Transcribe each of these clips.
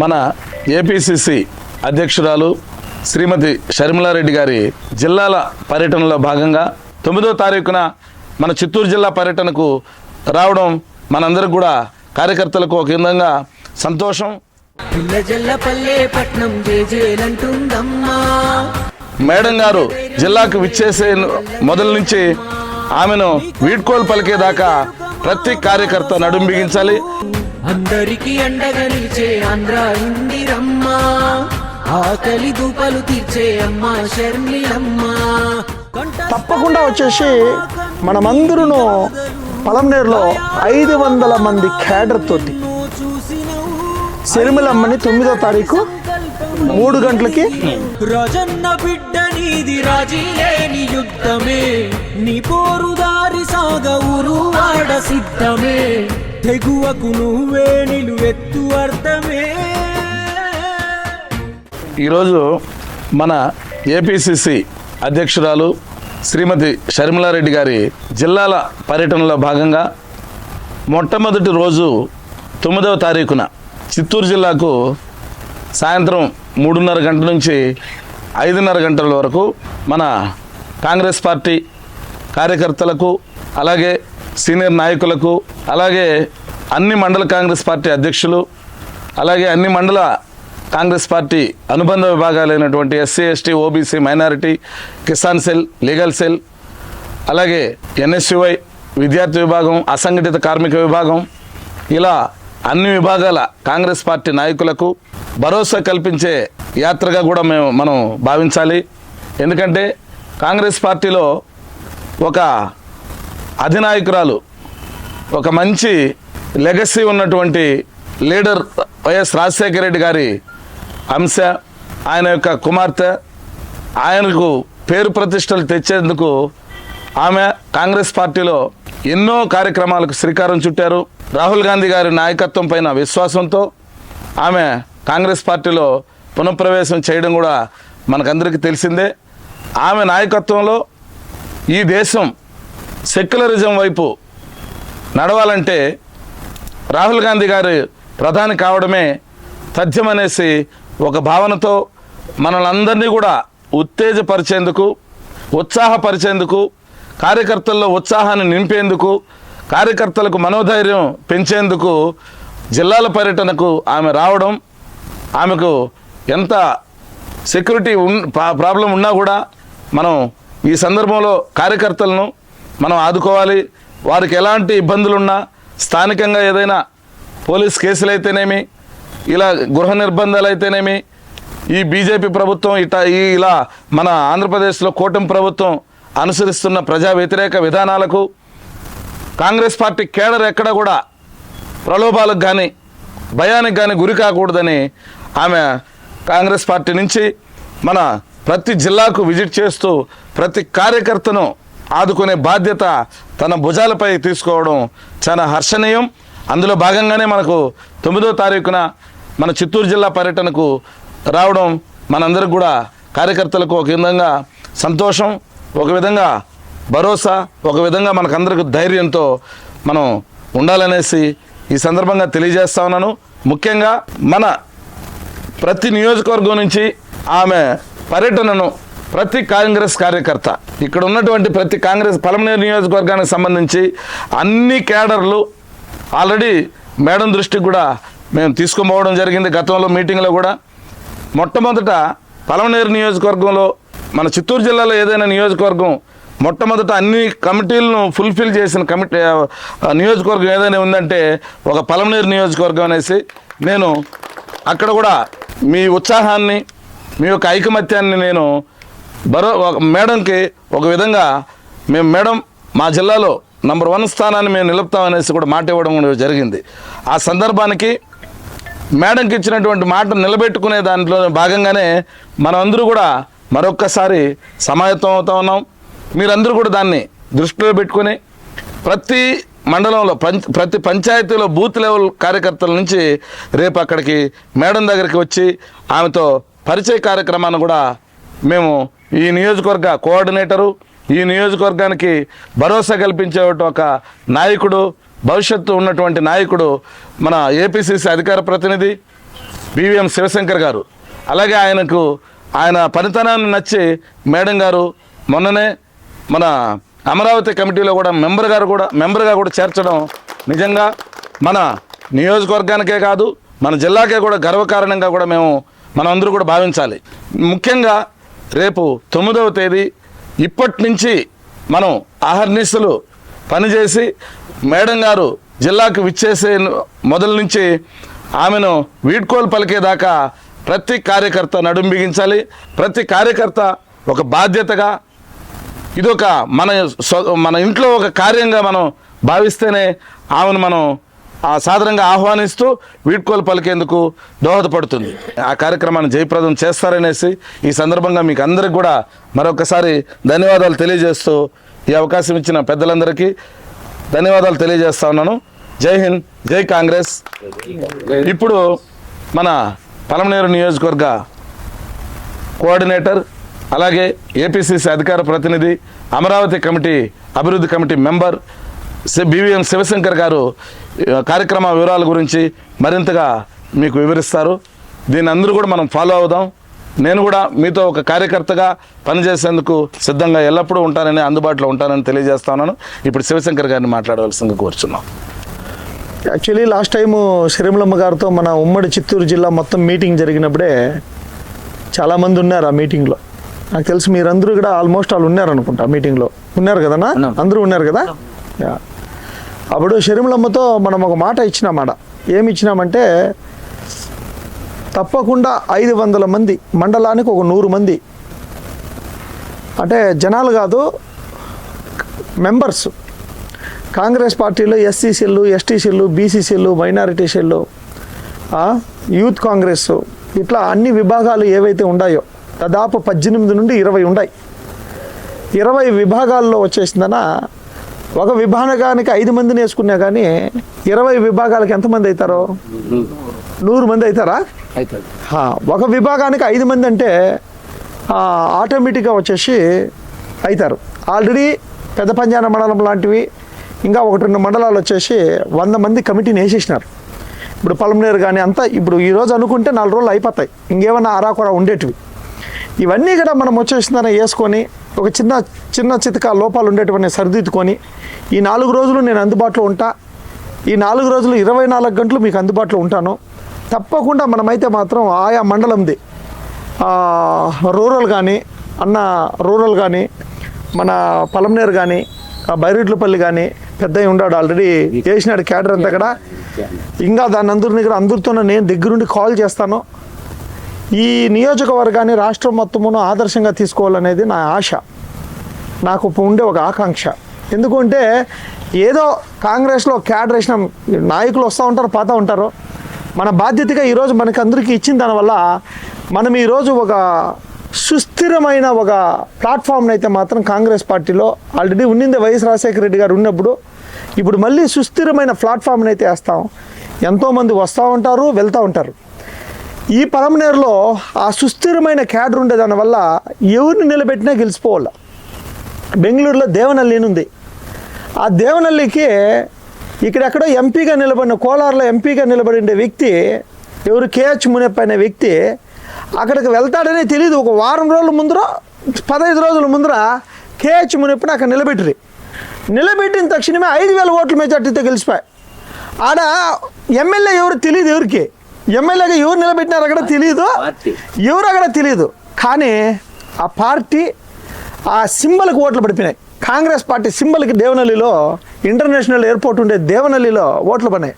మన ఏపీసీసీ అధ్యక్షురాలు శ్రీమతి షర్మిలారెడ్డి గారి జిల్లాల పర్యటనలో భాగంగా తొమ్మిదో తారీఖున మన చిత్తూరు జిల్లా పర్యటనకు రావడం మనందరికి కూడా కార్యకర్తలకు ఒక విధంగా సంతోషం. మేడం గారు జిల్లాకు విచ్చేసే మొదలు నుంచి ఆమెను వీడ్కోలు పలికేదాకా ప్రతి కార్యకర్త నడుం బిగించాలి. అందరికి అండగా నిలిచే ఆంధ్ర ఇందిరమ్మ. ఆకలి దూపలు తీర్చే అమ్మ షర్మిలమ్మ తప్పకుండా వచ్చేసి మనమందరూ పలంనేరులో ఐదు వందల మంది క్యాడర్ తోటి సిరిమిలమ్మని తొమ్మిదో తారీఖు మూడు గంటలకి రాజన్న బిడ్డ నీది రాజీ లేని యుద్ధమే. నీ పోరుదారి సాగ వాడ సిద్ధమే. తెగువకు నువ్వే నిలువెత్తు అర్థమే. ఈరోజు మన ఏపీసీసీ అధ్యక్షురాలు శ్రీమతి షర్మిలారెడ్డి గారి జిల్లాల పర్యటనలో భాగంగా మొట్టమొదటి రోజు తొమ్మిదవ తారీఖున చిత్తూరు జిల్లాకు సాయంత్రం మూడున్నర గంటల నుంచి ఐదున్నర గంటల వరకు మన కాంగ్రెస్ పార్టీ కార్యకర్తలకు అలాగే సీనియర్ నాయకులకు అలాగే అన్ని మండల కాంగ్రెస్ పార్టీ అధ్యక్షులు అలాగే అన్ని మండల కాంగ్రెస్ పార్టీ అనుబంధ విభాగాలైనటువంటి SC ST OBC minority Kisan cell legal cell అలాగే ఎన్ఎస్యుఐ విద్యార్థి విభాగం అసంఘటిత కార్మిక విభాగం ఇలా అన్ని విభాగాల కాంగ్రెస్ పార్టీ నాయకులకు భరోసా కల్పించే యాత్రగా కూడా మేము మనం భావించాలి. ఎందుకంటే కాంగ్రెస్ పార్టీలో ఒక అధినాయకురాలు. ఒక మంచి లెగసీ ఉన్నటువంటి లీడర్ వైఎస్ రాజశేఖర రెడ్డి గారి అంశ ఆయన యొక్క కుమార్తె ఆయనకు పేరు ప్రతిష్టలు తెచ్చేందుకు ఆమె కాంగ్రెస్ పార్టీలో ఎన్నో కార్యక్రమాలకు శ్రీకారం చుట్టారు. రాహుల్ గాంధీ గారి నాయకత్వం పైన విశ్వాసంతో ఆమె కాంగ్రెస్ పార్టీలో పునఃప్రవేశం చేయడం కూడా మనకందరికీ తెలిసిందే. ఆమె నాయకత్వంలో ఈ దేశం సెక్యులరిజం వైపు నడవాలంటే రాహుల్ గాంధీ గారు ప్రధాని కావడమే తథ్యమనేసి ఒక భావనతో మనలందరినీ కూడా ఉత్తేజపరిచేందుకు ఉత్సాహపరిచేందుకు కార్యకర్తల్లో ఉత్సాహాన్ని నింపేందుకు కార్యకర్తలకు మనోధైర్యం పెంచేందుకు జిల్లాల పర్యటనకు ఆమె రావడం ఆమెకు ఎంత సెక్యూరిటీ ఉన్ ప్రా- ప్రాబ్లం ఉన్నా కూడా మనం ఈ సందర్భంలో కార్యకర్తలను మనం ఆదుకోవాలి. వారికి ఎలాంటి ఇబ్బందులున్నా స్థానికంగా ఏదైనా పోలీస్ కేసులు అయితేనేమి ఇలా గృహ నిర్బంధాలు అయితేనేమి ఈ బీజేపీ ప్రభుత్వం ఇట ఈ ఇలా మన ఆంధ్రప్రదేశ్లో కూటమి ప్రభుత్వం అనుసరిస్తున్న ప్రజా వ్యతిరేక విధానాలకు కాంగ్రెస్ పార్టీ కేడర్ ఎక్కడ కూడా ప్రలోభాలకు కానీ భయానికి కానీ గురి కాకూడదని ఆమె కాంగ్రెస్ పార్టీ నుంచి మన ప్రతి జిల్లాకు విజిట్ చేస్తూ ప్రతి కార్యకర్తను ఆదుకునే బాధ్యత తన భుజాలపై తీసుకోవడం చాలా హర్షణీయం. అందులో భాగంగానే మనకు తొమ్మిదో తారీఖున మన చిత్తూరు జిల్లా పర్యటనకు రావడం మనందరికి కూడా కార్యకర్తలకు ఒక విధంగా సంతోషం ఒక విధంగా భరోసా ఒక విధంగా మనకందరికి ధైర్యంతో మనం ఉండాలనేసి ఈ సందర్భంగా తెలియజేస్తా ఉన్నాను. ముఖ్యంగా మన ప్రతి నియోజకవర్గం నుంచి ఆమె పర్యటనను ప్రతి కాంగ్రెస్ కార్యకర్త ఇక్కడ ఉన్నటువంటి ప్రతి కాంగ్రెస్ పలమనేరు నియోజకవర్గానికి సంబంధించి అన్ని కేడర్లు ఆల్రెడీ మేడం దృష్టికి కూడా మేము తీసుకుపోవడం జరిగింది గతంలో మీటింగ్లో కూడా. మొట్టమొదట పలమనేరు నియోజకవర్గంలో మన చిత్తూరు జిల్లాలో ఏదైనా నియోజకవర్గం మొట్టమొదట అన్ని కమిటీలను ఫుల్ఫిల్ చేసిన కమిటీ నియోజకవర్గం ఏదైనా ఉందంటే ఒక పలమనేరు నియోజకవర్గం అనేసి నేను అక్కడ కూడా మీ ఉత్సాహాన్ని మీ యొక్క ఐకమత్యాన్ని నేను బరో ఒక మేడంకి ఒక విధంగా మేము మేడం మా జిల్లాలో నంబర్ వన్ స్థానాన్ని మేము నిలుపుతామనేసి కూడా మాట ఇవ్వడం కూడా జరిగింది. ఆ సందర్భానికి మేడంకి ఇచ్చినటువంటి మాట నిలబెట్టుకునే దాంట్లో భాగంగానే మనమందరూ కూడా మరొక్కసారి సమాయత్తం అవుతా ఉన్నాం. మీరందరూ కూడా దాన్ని దృష్టిలో పెట్టుకొని ప్రతి మండలంలో ప్రతి పంచాయతీలో బూత్ లెవెల్ కార్యకర్తల నుంచి రేపు అక్కడికి మేడం దగ్గరికి వచ్చి ఆమెతో పరిచయ కార్యక్రమాన్ని కూడా మేము ఈ నియోజకవర్గ కోఆర్డినేటరు ఈ నియోజకవర్గానికి భరోసా కల్పించే ఒక నాయకుడు భవిష్యత్తు ఉన్నటువంటి నాయకుడు మన ఏపీసీసీ అధికార ప్రతినిధి బివిఎం శివశంకర్ గారు. అలాగే ఆయనకు ఆయన పనితనాన్ని నచ్చి మేడం గారు మొన్ననే మన అమరావతి కమిటీలో కూడా మెంబర్ గారు కూడా మెంబర్గా కూడా చేర్చడం నిజంగా మన నియోజకవర్గానికే కాదు మన జిల్లాకే కూడా గర్వకారణంగా కూడా మేము మనం అందరూ కూడా భావించాలి. ముఖ్యంగా రేపు తొమ్మిదవ తేదీ ఇప్పటి నుంచి మనం ఆహర్నిశలు పనిచేసి మేడం గారు జిల్లాకు విచ్చేసే మొదలు నుంచి ఆమెను వీడ్కోలు పలికేదాకా ప్రతి కార్యకర్త నడుం బిగించాలి. ప్రతి కార్యకర్త ఒక బాధ్యతగా ఇదొక మన మన ఇంట్లో ఒక కార్యంగా మనం భావిస్తేనే ఆమెను మనం సాధారణంగా ఆహ్వానిస్తూ వీడ్కోలు పలికేందుకు దోహదపడుతుంది. ఆ కార్యక్రమాన్ని జయప్రదం చేస్తారనేసి ఈ సందర్భంగా మీకు అందరికి కూడా మరొకసారి ధన్యవాదాలు తెలియజేస్తూ ఈ అవకాశం ఇచ్చిన పెద్దలందరికీ ధన్యవాదాలు తెలియజేస్తా ఉన్నాను. జై హింద్ జై కాంగ్రెస్. ఇప్పుడు మన పలమనేరు నియోజకవర్గ కోఆర్డినేటర్ అలాగే ఏపీసీసీ అధికార ప్రతినిధి అమరావతి కమిటీ అభివృద్ధి కమిటీ మెంబర్ బివిఎం శివశంకర్ గారు కార్యక్రమ వివరాల గురించి మరింతగా మీకు వివరిస్తారు. దీన్ని అందరూ కూడా మనం ఫాలో అవుదాం. నేను కూడా మీతో ఒక కార్యకర్తగా పనిచేసేందుకు సిద్ధంగా ఎల్లప్పుడూ ఉంటానని అందుబాటులో ఉంటానని తెలియజేస్తా ఉన్నాను. ఇప్పుడు శివశంకర్ గారిని మాట్లాడవలసిందిగా కోరుచున్నాం. యాక్చువల్లీ లాస్ట్ టైము శ్రీమలమ్మ గారితో మన ఉమ్మడి చిత్తూరు జిల్లా మొత్తం మీటింగ్ జరిగినప్పుడే చాలామంది ఉన్నారు ఆ మీటింగ్లో. నాకు తెలిసి మీరందరూ కూడా ఆల్మోస్ట్ వాళ్ళు ఉన్నారు అనుకుంటా ఆ మీటింగ్లో. ఉన్నారు కదనా అందరూ ఉన్నారు కదా? యా. అప్పుడు షర్మిలమ్మతో మనం ఒక మాట ఇచ్చినామాట. ఏమి ఇచ్చినామంటే తప్పకుండా ఐదు వందల మంది మండలానికి ఒక నూరు మంది. అంటే జనాలు కాదు మెంబర్స్. కాంగ్రెస్ పార్టీలో ఎస్సీసీలు ఎస్టీసీలు బీసీసీలు సెల్లు మైనారిటీ సెల్లు యూత్ కాంగ్రెస్ ఇట్లా అన్ని విభాగాలు ఏవైతే ఉన్నాయో దాదాపు పద్దెనిమిది నుండి ఇరవై ఉన్నాయి. ఇరవై విభాగాల్లో వచ్చేసిందన ఒక విభాగానికి ఐదు మందిని వేసుకున్నా కానీ ఇరవై విభాగాలకు ఎంతమంది అవుతారో? నూరు మంది అవుతారా? ఒక విభాగానికి ఐదు మంది అంటే ఆటోమేటిక్గా వచ్చేసి అవుతారు. ఆల్రెడీ పెద్ద పంజాన మండలం లాంటివి ఇంకా ఒకటి రెండు మండలాలు వచ్చేసి వంద మంది కమిటీని వేసేసినారు. ఇప్పుడు పలమనేరు కానీ అంతా ఇప్పుడు ఈరోజు అనుకుంటే నాలుగు రోజులు అయిపోతాయి. ఇంకేమన్నా అరాకొర ఉండేటివి. ఇవన్నీ కూడా మనం వచ్చేసిందని వేసుకొని ఒక చిన్న చిన్న చితక లోపాలు ఉండేటివన్నీ సరిదిద్దుకొని ఈ నాలుగు రోజులు నేను అందుబాటులో ఉంటా. ఈ నాలుగు రోజులు ఇరవై నాలుగు గంటలు మీకు అందుబాటులో ఉంటాను. తప్పకుండా మనమైతే మాత్రం ఆయా మండలంది రూరల్ కానీ అన్న రూరల్ కానీ మన పలమనేరు కానీ బైరెడ్లపల్లి కానీ పెద్దవి ఉన్నాడు ఆల్రెడీ చేసినాడు క్యాడర్ అంతా కూడా. ఇంకా దాని అందరిని కూడా అందరితో నేను దగ్గరుండి కాల్ చేస్తాను. ఈ నియోజకవర్గాన్ని రాష్ట్రం మొత్తమును ఆదర్శంగా తీసుకోవాలనేది నా ఆశ. నాకు ఉండే ఒక ఆకాంక్ష. ఎందుకంటే ఏదో కాంగ్రెస్లో క్యాడర్ వేసిన నాయకులు వస్తూ ఉంటారు పోతూ ఉంటారు. మన బాధ్యతగా ఈరోజు మనకి అందరికీ ఇచ్చిన దానివల్ల మనం ఈరోజు ఒక సుస్థిరమైన ఒక ప్లాట్ఫామ్ని అయితే మాత్రం కాంగ్రెస్ పార్టీలో ఆల్రెడీ ఉన్నింది వైఎస్ రాజశేఖర రెడ్డి గారు ఉన్నప్పుడు ఇప్పుడు మళ్ళీ సుస్థిరమైన ప్లాట్ఫామ్ని అయితే వేస్తాం. ఎంతోమంది వస్తూ ఉంటారు వెళ్తూ ఉంటారు. ఈ పరమనేరులో ఆ సుస్థిరమైన క్యాడర్ ఉండే దానివల్ల ఎవరిని నిలబెట్టినా గెలిచిపోవాల. బెంగళూరులో దేవనల్లి ఉంది. ఆ దేవనల్లికి ఇక్కడెక్కడో ఎంపీగా నిలబడిన కోలార్లో ఎంపీగా నిలబడిన వ్యక్తి ఎవరు కేహెచ్ మునెప్ప అనే వ్యక్తి అక్కడికి వెళ్తాడనే తెలియదు ఒక వారం రోజుల ముందర పదహైదు రోజుల ముందర కేహెచ్ మునెప్పని అక్కడ నిలబెట్టిరి నిలబెట్టిన తక్షణమే ఐదు వేల ఓట్ల మెజార్టీతో గెలిచిపోయి. ఆడ ఎమ్మెల్యే ఎవరు తెలియదు ఎవరికి. ఎమ్మెల్యేగా ఎవరు నిలబెట్టినారు అక్కడ తెలియదు ఎవరు అక్కడ తెలియదు కానీ ఆ పార్టీ ఆ సింబల్కి ఓట్లు పడిపోయినాయి. కాంగ్రెస్ పార్టీ సింబల్కి దేవనల్లిలో ఇంటర్నేషనల్ ఎయిర్పోర్ట్ ఉండే దేవనల్లిలో ఓట్లు పడినాయి.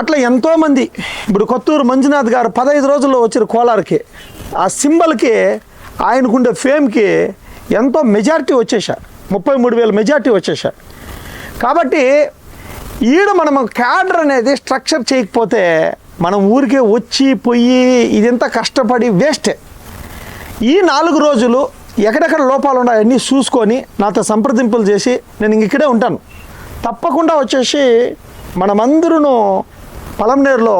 అట్లా ఎంతోమంది ఇప్పుడు కొత్తూరు మంజునాథ్ గారు పదహైదు రోజుల్లో వచ్చిన కోలార్కి. ఆ సింబల్కి ఆయనకుండే ఫేమ్కి ఎంతో మెజారిటీ వచ్చేసా ముప్పై మూడు వేల మెజారిటీ వచ్చేసా కాబట్టి ఈడ మనం క్యాడర్ అనేది స్ట్రక్చర్ చేయకపోతే మనం ఊరికే వచ్చి పోయి ఇదంతా కష్టపడి వేస్టే. ఈ నాలుగు రోజులు ఎక్కడెక్కడ లోపాలు ఉన్నాయన్నీ చూసుకొని నాతో సంప్రదింపులు చేసి నేను ఇక్కడే ఉంటాను. తప్పకుండా వచ్చేసి మనమందరూ పలంనేరులో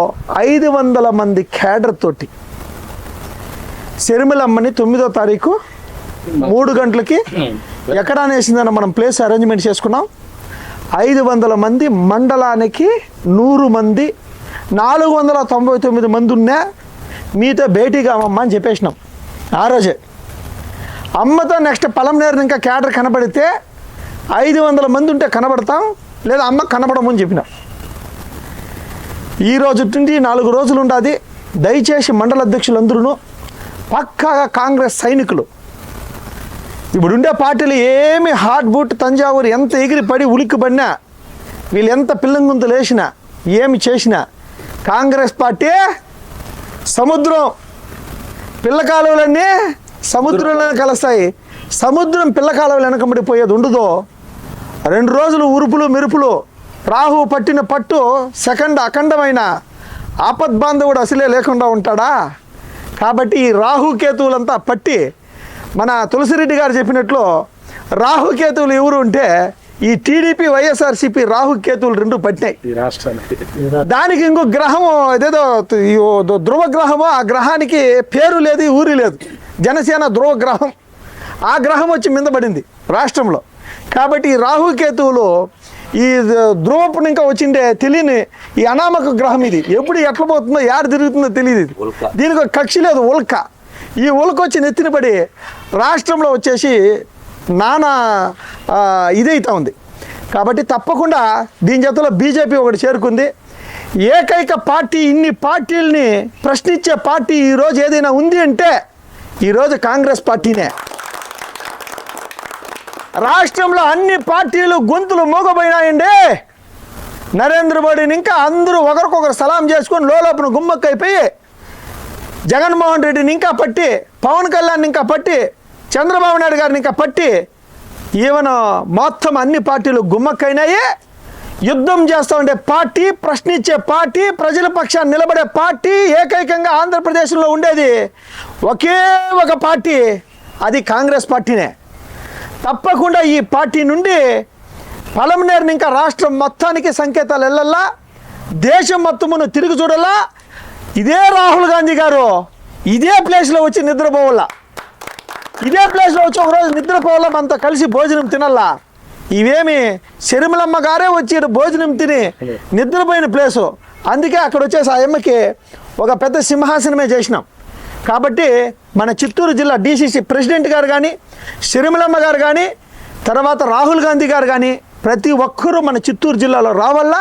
ఐదు వందల మంది క్యాడర్ తోటి శర్మిలమ్మని తొమ్మిదో తారీఖు మూడు గంటలకి ఎక్కడ అనేసిందని మనం ప్లేస్ అరేంజ్మెంట్ చేసుకున్నాం. ఐదు వందల మంది మండలానికి నూరు మంది నాలుగు వందల తొంభై తొమ్మిది మంది ఉన్నా మీతో భేటీగా అమ్మమ్మ అని చెప్పేసినాం. ఆ రోజే. అమ్మతో నెక్స్ట్ పలంనేరు ఇంకా క్యాడర్ కనబడితే ఐదు వందల మంది ఉంటే కనబడతాం లేదా అమ్మ కనబడమని చెప్పినాం. ఈ రోజు నుండి నాలుగు రోజులు ఉండాది. దయచేసి మండల అధ్యక్షులందరూ పక్కాగా కాంగ్రెస్ సైనికులు ఇప్పుడుండే పార్టీలు ఏమి హాట్ బూట్ తంజావూరు ఎంత ఎగిరిపడి ఉలిక్కిపడినా వీళ్ళు ఎంత పిల్లంగుంతలు వేసినా ఏమి చేసినా కాంగ్రెస్ పార్టీ సముద్రం పిల్ల కాలువలన్నీ సముద్రంలో కలుస్తాయి. సముద్రం పిల్ల కాలువలు వెనకబడిపోయేది ఉండదో. రెండు రోజులు ఉరుపులు మెరుపులు రాహు పట్టిన పట్టు సెకండ్ అఖండమైన. ఆపద్బాంధవుడు అసలే లేకుండా ఉంటాడా? కాబట్టి ఈ రాహుకేతువులంతా పట్టి మన తులసిరెడ్డి గారు చెప్పినట్లు రాహుకేతువులు ఎవరు ఉంటే ఈ టీడీపీ వైఎస్ఆర్సీపీ రాహుకేతువులు రెండు పట్టినాయి. రాష్ట్రానికి. దానికి ఇంకో గ్రహము ఏదేదో ధ్రువ గ్రహము ఆ గ్రహానికి పేరు లేదు ఊరి లేదు. జనసేన ధ్రువ గ్రహం ఆ గ్రహం వచ్చి మీద పడింది రాష్ట్రంలో. కాబట్టి ఈ రాహుకేతువులు ఈ ధ్రువపు ఇంకా వచ్చిండే తెలియని ఈ అనామక గ్రహం ఇది. ఎప్పుడు ఎట్లా పోతుందో యారు తిరుగుతుందో తెలియదు ఇది. దీనికి ఒక కక్షి లేదు ఉల్క. ఈ ఉల్క వచ్చి నెత్తిన పడి రాష్ట్రంలో వచ్చేసి నానా ఇదైతే ఇదైతా ఉంది. కాబట్టి తప్పకుండా దీని జతలో బీజేపీ ఒకటి చేరుకుంది. ఏకైక పార్టీ ఇన్ని పార్టీల్ని ప్రశ్నించే పార్టీ ఈరోజు ఏదైనా ఉంది అంటే ఈరోజు కాంగ్రెస్ పార్టీనే. రాష్ట్రంలో అన్ని పార్టీలు గొంతులు మోగబోయినాయండి. నరేంద్ర మోడీని ఇంకా అందరూ ఒకరికొకరు సలాం చేసుకొని లోపల గుమ్మక్కైపోయి జగన్మోహన్ రెడ్డిని ఇంకా పట్టి పవన్ కళ్యాణ్ ఇంకా పట్టి చంద్రబాబు నాయుడు గారిని ఇంకా పట్టి ఈవెన మొత్తం అన్ని పార్టీలు గుమ్మక్కైనాయి. యుద్ధం చేస్తూ ఉండే పార్టీ ప్రశ్నించే పార్టీ ప్రజల పక్షాన్ని నిలబడే పార్టీ ఏకైకంగా ఆంధ్రప్రదేశ్లో ఉండేది ఒకే ఒక పార్టీ అది కాంగ్రెస్ పార్టీనే. తప్పకుండా ఈ పార్టీ నుండి పలమనేరుని ఇంకా రాష్ట్రం మొత్తానికి సంకేతాలు వెళ్ళల్లా దేశం మొత్తమును తిరిగి చూడాలా ఇదే రాహుల్ గాంధీ గారు ఇదే ప్లేస్లో వచ్చి నిద్రపోవాలా ఇదే ప్లేస్లో వచ్చి ఒకరోజు నిద్రపోవాలా మనతో కలిసి భోజనం తినల్లా? ఇవేమి శరిమలమ్మ గారే వచ్చి భోజనం తిని నిద్రపోయిన ప్లేసు. అందుకే అక్కడ వచ్చేసి ఆ అమ్మకి ఒక పెద్ద సింహాసనమే చేసినాం. కాబట్టి మన చిత్తూరు జిల్లా డీసీసీ ప్రెసిడెంట్ గారు కానీ శరిమలమ్మ గారు కానీ తర్వాత రాహుల్ గాంధీ గారు కానీ ప్రతి ఒక్కరూ మన చిత్తూరు జిల్లాలో రావల్లా?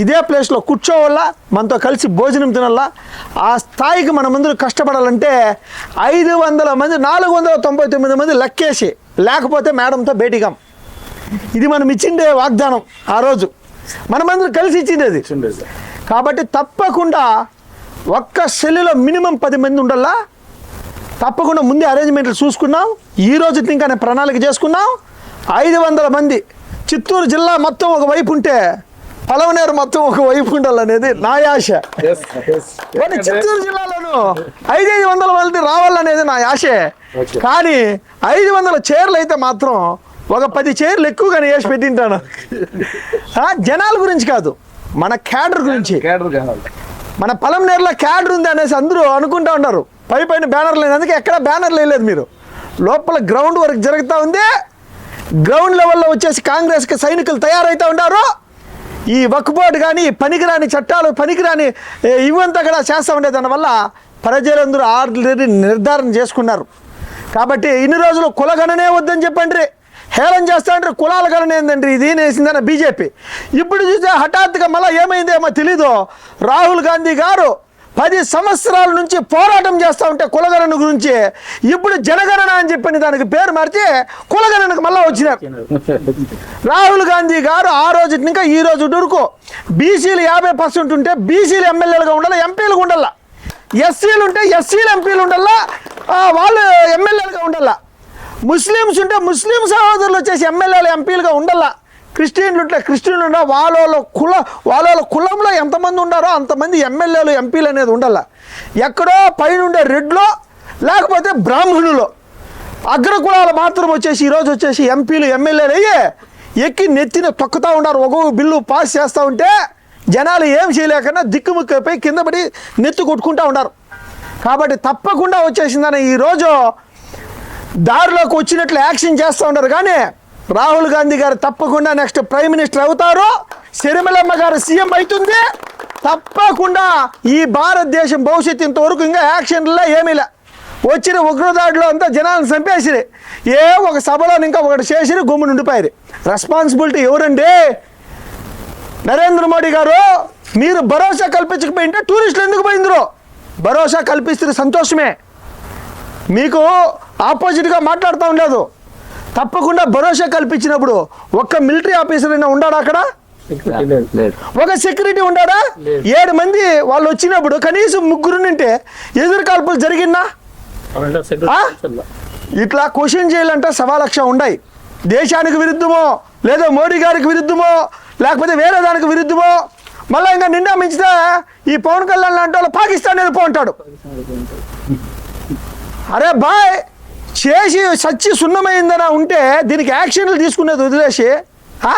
ఇదే ప్లేస్లో కూర్చోవాలా మనతో కలిసి భోజనం తినాలా ఆ స్థాయికి మన ముందు కష్టపడాలంటే ఐదు వందల మంది నాలుగు వందల తొంభై తొమ్మిది మంది లెక్కేసి లేకపోతే మేడంతో భేటీగాం. ఇది మనం ఇచ్చిండే వాగ్దానం ఆ రోజు. మనమందరం కలిసి ఇచ్చిండేది కాబట్టి తప్పకుండా ఒక్క సెల్లులో మినిమం పది మంది ఉండాలా తప్పకుండా ముందే అరేంజ్మెంట్లు చూసుకున్నాం. ఈ రోజు ఇంకా ప్రణాళిక చేసుకున్నాం. ఐదు వందల మంది. చిత్తూరు జిల్లా మొత్తం ఒక వైపు ఉంటే పలవనేరు మొత్తం ఒక వైపు ఉండాలనేది నా ఆశ. కానీ చిత్తూరు జిల్లాలోను ఐదైదు వందల మంది రావాలనేది నా ఆశే. కానీ ఐదు వందల చీరలు అయితే మాత్రం ఒక పది చీరలు ఎక్కువగానే వేసి పెట్టింటాను. జనాల గురించి కాదు మన క్యాడర్ గురించి. మన పొలం నేరులో క్యాడర్ ఉంది అనేసి అందరూ అనుకుంటా ఉన్నారు. పై పైన బ్యానర్ లేదు అందుకే ఎక్కడ బ్యానర్ లేదు మీరు. లోపల గ్రౌండ్ వర్క్ జరుగుతూ ఉంది. గ్రౌండ్ లెవెల్లో వచ్చేసి కాంగ్రెస్కి సైనికులు తయారవుతూ ఉన్నారు. ఈ వక్బోర్డు కానీ పనికిరాని చట్టాలు పనికిరాని ఇవంతా కూడా చేస్తూ ఉండే దానివల్ల ప్రజలందరూ ఆల్రెడీ నిర్ధారణ చేసుకున్నారు. కాబట్టి ఇన్ని రోజులు కులగణనే వద్దని చెప్పండి హేళన చేస్తా అంటే కులాల గణన ఏందండి ఇది వేసిందన్న బీజేపీ. ఇప్పుడు చూస్తే హఠాత్తుగా మళ్ళీ ఏమైందేమో తెలీదు. రాహుల్ గాంధీ గారు పది సంవత్సరాల నుంచి పోరాటం చేస్తూ ఉంటే కులగణన గురించి ఇప్పుడు జనగణన అని చెప్పిన దానికి పేరు మార్చి కులగణనకు మళ్ళీ వచ్చినారు. రాహుల్ గాంధీ గారు ఆ రోజు ఇంకా ఈ రోజు వరకు బీసీలు యాభై పర్సెంట్ ఉంటే బీసీలు ఎమ్మెల్యేలుగా ఉండాలి ఎంపీలుగా ఉండాలా? ఎస్సీలు ఉంటే ఎస్సీలు ఎంపీలు ఉండాలా? వాళ్ళు ఎమ్మెల్యేలుగా ఉండాలా? ముస్లిమ్స్ ఉంటే ముస్లిం సహోదరులు వచ్చేసి ఎమ్మెల్యేలు ఎంపీలుగా ఉండాలా? క్రిస్టియన్లు ఉంటే క్రిస్టియన్లు ఉండాలి వాళ్ళ కుల వాళ్ళ కులంలో ఎంతమంది ఉండారో అంతమంది ఎమ్మెల్యేలు ఎంపీలు అనేది ఉండాల. ఎక్కడో పైన ఉండే రెడ్లో లేకపోతే బ్రాహ్మణులు. అగ్రకులాలు మాత్రం వచ్చేసి ఈరోజు వచ్చేసి ఎంపీలు ఎమ్మెల్యేలు అయ్యే ఎక్కి నెత్తిన తొక్కుతూ ఉన్నారు. ఒక్కొక్క బిల్లు పాస్ చేస్తూ ఉంటే జనాలు ఏం చేయలేకన్నా దిక్కుముక్కైపోయి కింద పడి నెత్తి కొట్టుకుంటూ ఉన్నారు. కాబట్టి తప్పకుండా వచ్చేసిందని ఈరోజు దారిలోకి వచ్చినట్లు యాక్షన్ చేస్తూ ఉన్నారు. కానీ రాహుల్ గాంధీ గారు తప్పకుండా నెక్స్ట్ ప్రైమ్ మినిస్టర్ అవుతారు. సిరిమలమ్మ గారు సీఎం అవుతుంది. తప్పకుండా ఈ భారతదేశం భవిష్యత్తు ఇంతవరకు ఇంకా యాక్షన్లో ఏమీ లే. వచ్చిన ఉగ్రదాడిలో అంతా జనాలను చంపేసిరి. ఏ ఒక సభలో ఇంకా ఒకటి చేసిరి గుమ్ము నుండిపోయారు. రెస్పాన్సిబిలిటీ ఎవరండి? నరేంద్ర మోడీ గారు మీరు భరోసా కల్పించకపోయింటే టూరిస్టులు ఎందుకు పోయిందిరో భరోసా కల్పిస్తే సంతోషమే. మీకు ఆపోజిట్గా మాట్లాడుతూ ఉండలేదు తప్పకుండా భరోసా కల్పించినప్పుడు ఒక్క మిలిటరీ ఆఫీసర్ అయినా ఉన్నాడా అక్కడ? ఒక సెక్యూరిటీ ఉండాడా? ఏడు మంది వాళ్ళు వచ్చినప్పుడు కనీసం ముగ్గురు నింటే ఎదురు కాల్పులు జరిగిందా? ఇట్లా క్వశ్చన్ చేయాలంటే సవా లక్ష ఉన్నాయి దేశానికి విరుద్ధమో లేదా మోడీ గారికి విరుద్ధమో లేకపోతే వేరే దానికి విరుద్ధమో మళ్ళీ ఇంకా నిండా మించితే ఈ పవన్ కళ్యాణ్ లాంటి వాళ్ళు పాకిస్తాన్ వెళ్ళిపో ఉంటాడు అరే బాయ్! చేసి సచ్చి సున్నమైందన ఉంటే దీనికి యాక్షన్లు తీసుకునేది వదిలేసి ఆ?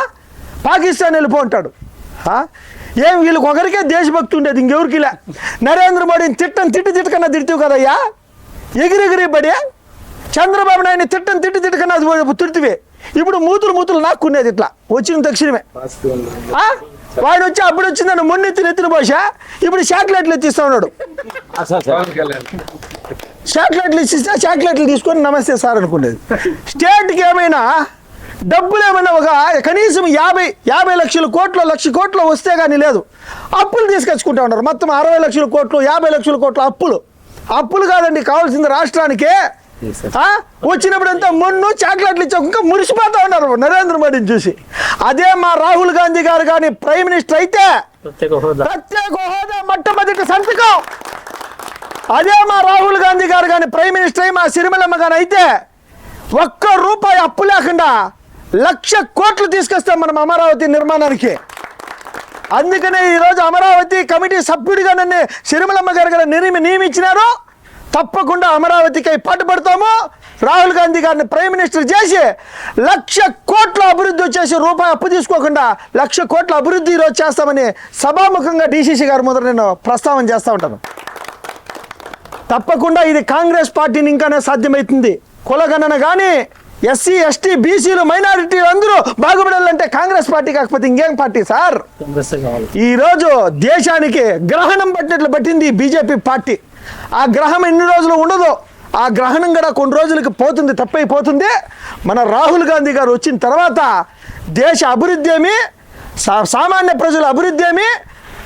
పాకిస్తాన్ వెళ్ళిపో ఉంటాడు? ఏం వీళ్ళకి ఒకరికే దేశభక్తి ఉండేది ఇంకెవరికి లే నరేంద్ర మోడీని తిట్టని తిట్టి తిట్టకన్నా తిడుతావు కదయ్యా ఎగిరెగిరి పడి చంద్రబాబు నాయుడిని తిట్టని తిట్టి తిట్టకన్నా తిడుతువే ఇప్పుడు మూతులు మూతులు నాక్కునేది ఇట్లా వచ్చిన తక్షణమే? వాడు వచ్చి అప్పుడు వచ్చిందని మొన్నెత్తిన ఎత్తిన పోసా ఇప్పుడు శాటిలైట్లు ఎత్తిస్తా ఉన్నాడు. చాక్లెట్లు ఇచ్చిస్తే చాక్లెట్లు తీసుకొని నమస్తే సార్ అనుకునేది. స్టేట్కి ఏమైనా డబ్బులు ఏమైనా ఒక కనీసం యాభై యాభై లక్షల కోట్లు లక్ష కోట్లు వస్తే కానీ లేదు. అప్పులు తీసుకొచ్చుకుంటా ఉన్నారు. మొత్తం అరవై లక్షల కోట్లు యాభై లక్షల కోట్ల అప్పులు. అప్పులు కాదండి కావాల్సింది రాష్ట్రానికి? వచ్చినప్పుడంతా మొన్ను చాక్లెట్లు ఇచ్చాక ఇంకా మురిసిపోతా ఉన్నారు నరేంద్ర మోడీని చూసి. అదే మా రాహుల్ గాంధీ గారు కానీ ప్రైమ్ మినిస్టర్ అయితే ప్రత్యేక హోదా. మొట్టమొదటి సంతకం. అదే మా రాహుల్ గాంధీ గారు కానీ ప్రైమ్ మినిస్టర్ అయి మా సిరిమలమ్మ గారు అయితే ఒక్క రూపాయి అప్పు లేకుండా లక్ష కోట్లు తీసుకొస్తాం మనం అమరావతి నిర్మాణానికి. అందుకనే ఈరోజు అమరావతి కమిటీ సభ్యుడిగా నన్ను సిరిమలమ్మ గారు గారు నియమి నియమించినారు. తప్పకుండా అమరావతికి పాటుపడతాము. రాహుల్ గాంధీ గారిని ప్రైమ్ మినిస్టర్ చేసి లక్ష కోట్ల అభివృద్ధి వచ్చేసి రూపాయి అప్పు తీసుకోకుండా లక్ష కోట్ల అభివృద్ధి ఈరోజు చేస్తామని సభాముఖంగా డీసీసీ గారి ముందర నేను ప్రస్తావన చేస్తూ ఉంటాను. తప్పకుండా ఇది కాంగ్రెస్ పార్టీని ఇంకానే సాధ్యమవుతుంది కులగణన కానీ ఎస్సీ ఎస్టీ బీసీలు మైనారిటీలు అందరూ బాగుపడాలంటే కాంగ్రెస్ పార్టీ కాకపోతే ఇంకేం పార్టీ సార్? కాంగ్రెస్ కావాలి. ఈ రోజు దేశానికి గ్రహణం పట్టినట్లు పట్టింది బీజేపీ పార్టీ. ఆ గ్రహం ఎన్ని రోజులు ఉండదో ఆ గ్రహణం కూడా కొన్ని రోజులకి పోతుంది తప్పైపోతుంది. మన రాహుల్ గాంధీ గారు వచ్చిన తర్వాత దేశ అభివృద్ధి ఏమి? సా- సామాన్య ప్రజల అభివృద్ధి ఏమి?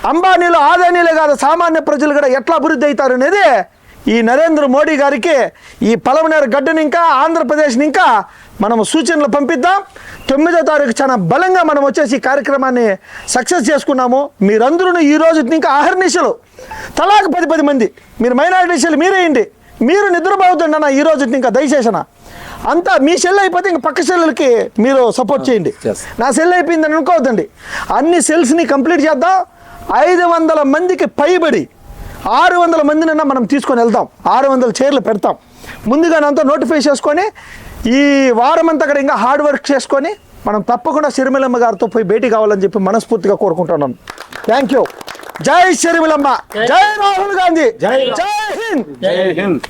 అంబానీలు ఆదానీలు కాదు సామాన్య ప్రజలు కూడా ఎట్లా అభివృద్ధి అవుతారు అనేది ఈ నరేంద్ర మోడీ గారికి ఈ పలమనేరు గడ్డని ఇంకా ఆంధ్రప్రదేశ్ని ఇంకా మనం సూచనలు పంపిద్దాం. తొమ్మిదో తారీఖు చాలా బలంగా మనం వచ్చేసి ఈ కార్యక్రమాన్ని సక్సెస్ చేసుకున్నాము. మీరందరూ ఈ రోజు ఇంకా ఆహర్నిశలు. తలాకు పది పది మంది. మీరు మైనారిటీలు మీరేయండి మీరు నిద్రపోతుండి అన్న ఈ రోజు ఇంకా దయచేసిన? అంతా మీ సెల్ అయిపోతే ఇంక పక్క సెల్లులకి మీరు సపోర్ట్ చేయండి. నా సెల్ అయిపోయిందని అనుకోవద్దండి. అన్ని సెల్స్ని కంప్లీట్ చేద్దాం. ఐదు వందల మందికి పైబడి ఆరు వందల మందినన్నా మనం తీసుకొని వెళ్దాం. ఆరు వందల చైర్లు పెడతాం. ముందుగానంతా నోటిఫై చేసుకొని ఈ వారం అంతా కూడా ఇంకా హార్డ్ వర్క్ చేసుకొని మనం తప్పకుండా షర్మిలమ్మ గారితో పోయి భేటీ కావాలని చెప్పి మనస్ఫూర్తిగా కోరుకుంటున్నాను థ్యాంక్ యూ జై షర్మిలమ్మ జై రాహుల్ గాంధీ. జై హింద్. జై హింద్.